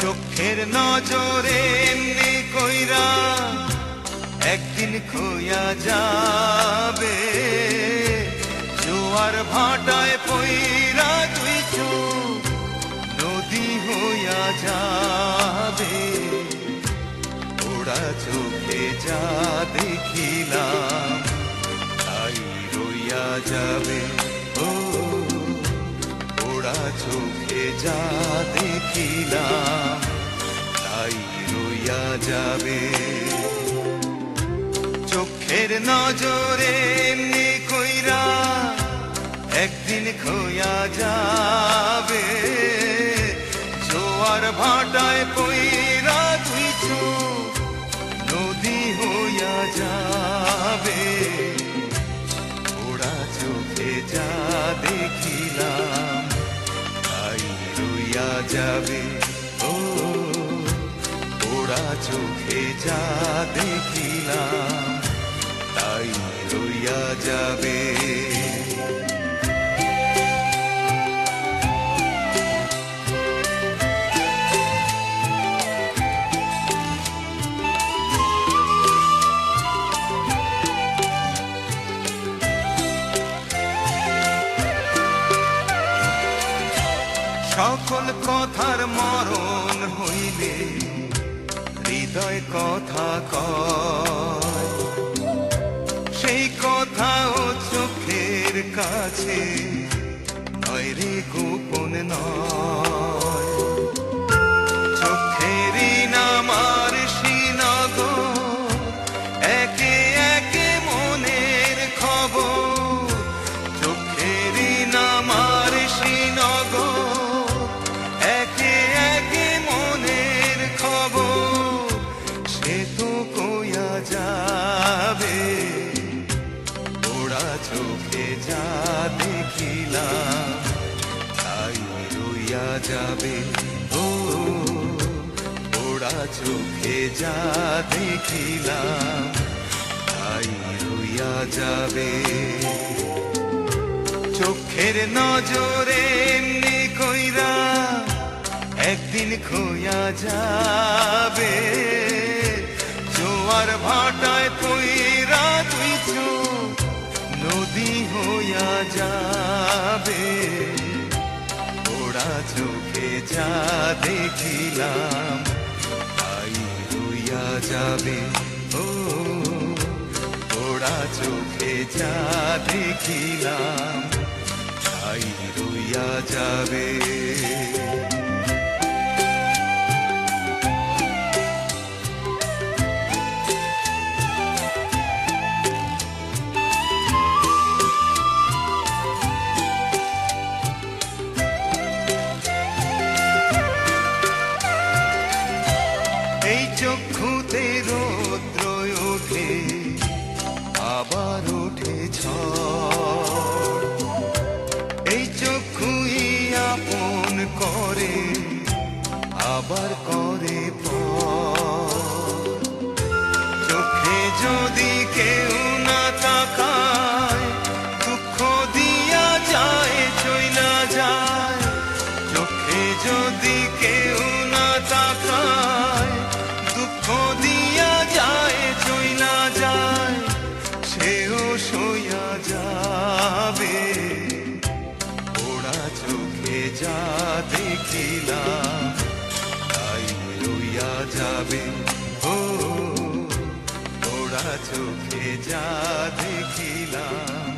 চোখের নজরে এমনি কইরা একদিন খোয়া যাবে। জোয়ার ভাটায় পইরা তুই চোখ নদী হইয়া যাবে। ওরা চোখে যা দেখিলাম, তাই রইয়া যাবে। ও ওরা চোখে যা দেখিলাম। যাবে। চোখের নজরে কইরা একদিন খোয়া যাবে। জোয়ার ভাটায় পইরা তুই নদী হইয়া যাবে। ওরা চোখে যা দেখিলাম, তাই রইয়া যাবে। ও চোখে যা দেখিলাম তাই রইয়া যাবে। সকল কথার মরণ হইলে হৃদয় কথা কয়। সেই কথাও চোখের কাছে নয় রে গোপন নয়। চোখে যা দেখিলাম, তাই রইয়া যাবে। ও ওরা চোখে যা দেখিলাম, তাই রইয়া যাবে। চোখের নজরে এমনি কইরা একদিন খোয়া যাবে। যাবে। ওরা চোখে যা দেখিলাম, তাই রইয়া যাবে। ও, ওরা চোখে যা দেখিলাম, তাই রইয়া যাবে। ঝড়। এই চক্ষুই আপন করে, আবার করে চোখে যদি কেউ না তাকায়, দুঃখ দিয়া যায়, চইলা যায়। চোখে যদি কেউ না তাকায়, দুঃখ চোখে যা দেখিলাম তাই লইয়া যাবে। ও ওরা চোখে যা দেখিলাম।